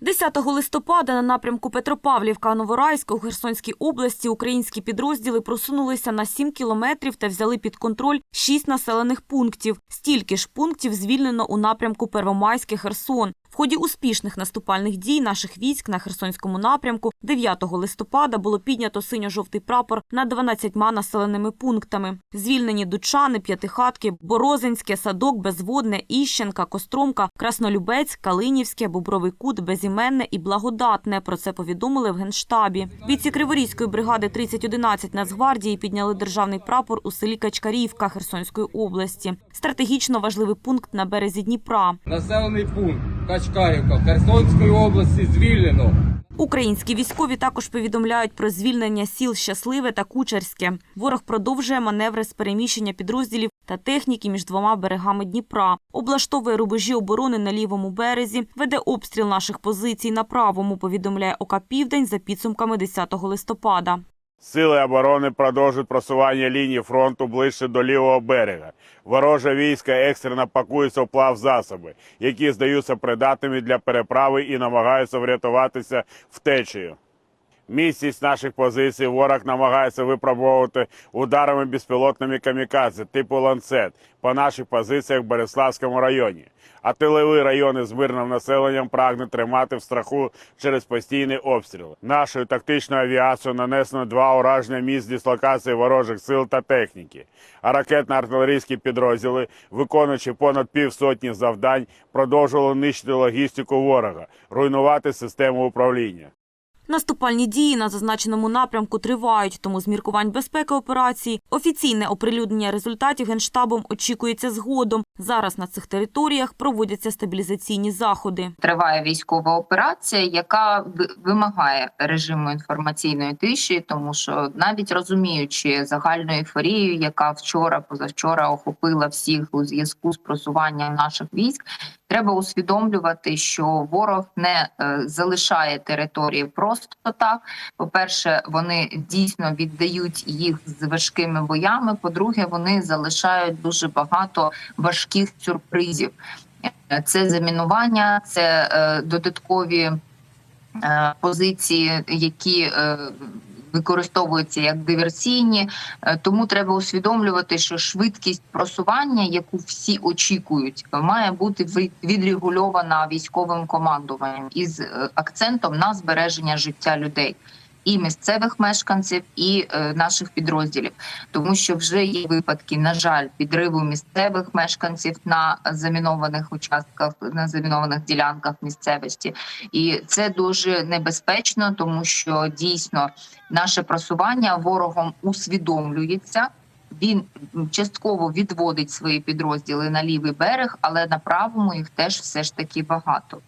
10 листопада на напрямку Петропавлівка Новорайська у Херсонській області українські підрозділи просунулися на 7 кілометрів та взяли під контроль 6 населених пунктів. Стільки ж пунктів звільнено у напрямку Первомайське Херсон. Ході успішних наступальних дій наших військ на Херсонському напрямку 9 листопада було піднято синьо-жовтий прапор над 12 населеними пунктами. Звільнені Дучани, П'ятихатки, Борозинське, Садок, Безводне, Іщенка, Костромка, Краснолюбець, Калинівське, Бобровий Кут, Безіменне і Благодатне. Про це повідомили в Генштабі. Бійці Криворізької бригади 3011 Нацгвардії підняли державний прапор у селі Качкарівка Херсонської області. Стратегічно важливий пункт на березі Дніпра. Населений пункт Качкарівка Херсонської області звільнено. Українські військові також повідомляють про звільнення сіл Щасливе та Кучерське. Ворог продовжує маневри з переміщення підрозділів та техніки між двома берегами Дніпра. Облаштовує рубежі оборони на лівому березі, веде обстріл наших позицій на правому. Повідомляє ОК Південь за підсумками 10 листопада. Сили оборони продовжують просування лінії фронту ближче до лівого берега. Вороже війська екстрено пакується в плав засоби, які здаються придатними для переправи і намагаються врятуватися втечею. Місяць наших позицій ворог намагається випробовувати ударами безпілотними камікадзе типу ланцет по наших позиціях в Береславському районі. А тилові райони з мирним населенням прагне тримати в страху через постійні обстріли. Нашою тактичною авіацією нанесено два ураження місць дислокації ворожих сил та техніки. А ракетно-артилерійські підрозділи, виконуючи понад півсотні завдань, продовжували нищити логістику ворога, руйнувати систему управління. Наступальні дії на зазначеному напрямку тривають, тому з міркувань безпеки операції офіційне оприлюднення результатів генштабом очікується згодом. Зараз на цих територіях проводяться стабілізаційні заходи. триває військова операція, яка вимагає режиму інформаційної тиші, тому що навіть розуміючи загальну ейфорію, яка вчора, позавчора охопила всіх у зв'язку з просуванням наших військ, треба усвідомлювати, що ворог не е, залишає території просто так. По-перше, вони дійсно віддають їх з важкими боями. По-друге, вони залишають дуже багато важких сюрпризів. Е, Це замінування, це е, додаткові е, позиції, які е, використовуються як диверсійні. Е, Тому треба усвідомлювати, що швидкість просування, яку всі очікують, має бути відрегульована військовим командуванням із е, акцентом на збереження життя людей. І місцевих мешканців, і е, наших підрозділів, тому що вже є випадки, на жаль, підриву місцевих мешканців на замінованих участках, на замінованих ділянках місцевості, і це дуже небезпечно, тому що дійсно наше просування ворогом усвідомлюється. Він частково відводить свої підрозділи на лівий берег, але на правому їх теж все ж таки багато.